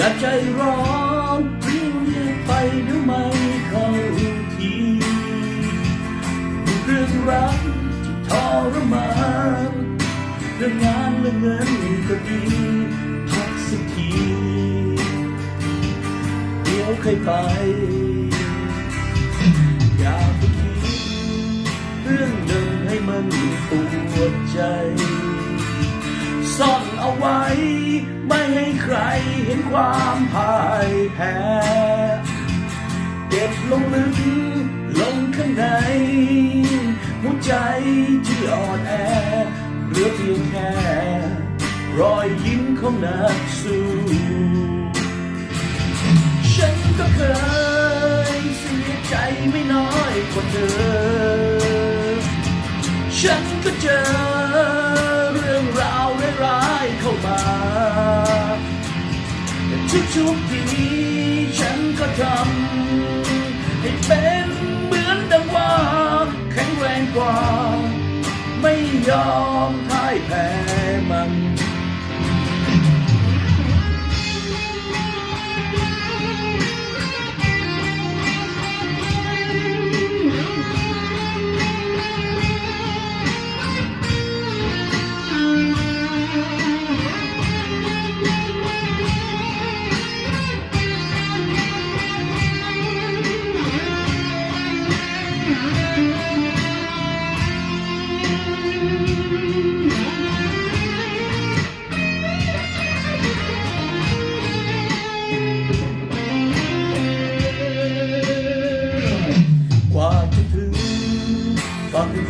อย่าใจร้อนเรียงเรียกไปเดี๋ยวไม่เข้าทีเรื่องรักที่ทรมานเรื่องงานเรื่องเงินก็ดีพักสักทีเดี๋ยวค่อยไปอย่าไปคิดเรื่องเดิมให้มันปวดใจซ่อนเอาไว้ ให้ใครเห็นความพ่ายแพ้เก็บลงลึกลงข้างใน หัวใจที่อ่อนแอเหลือเพียงแค่รอยยิ้มของนักสู้ฉันก็เคยเสียใจไม่น้อยกว่าเธอ ฉันก็เจอ ทุกทีฉันก็ทำให้เป็นเหมือนดังว่าแข็งแรงกว่า ไม่ยอมพ่ายแพ้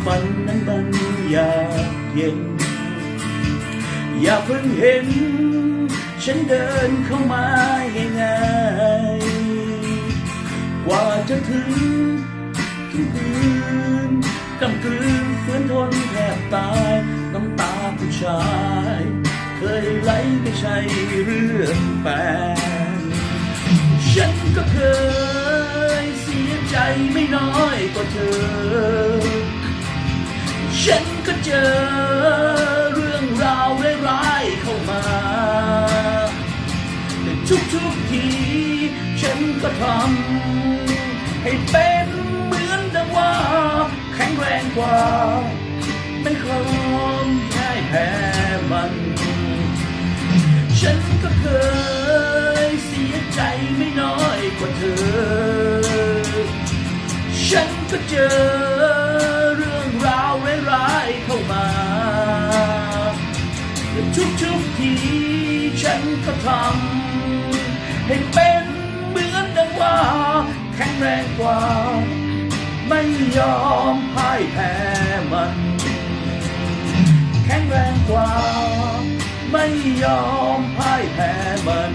ฝันนั้นมันยากเย็น อย่าเพิ่งเห็น ฉันเดินเข้ามาง่ายๆกว่าจะถึงทุกคืนกำกืนฝืนทนแทบตายน้ำตาผู้ชาย เคยไหลไม่ใช่เรื่องแปลกฉันก็เคยเสียใจไม่น้อยกว่าเธอ ฉันก็เจอเรื่องราวร้ายๆเข้ามา แต่ทุกๆที ฉันก็ทำให้เป็นเหมือนดังว่า แข็งแรงกว่าไม่คลอมง่แพ้มัน ฉันก็เคยเสียใจไม่น้อยกว่าเธอ ฉันก็เจอ มาและทุกๆทีฉันก็ทำให้เป็นเหมือนดังว่าแข็งแรงกว่า ไม่ยอมพ่ายแพ้มัน แข็งแรงกว่า ไม่ยอมพ่ายแพ้มัน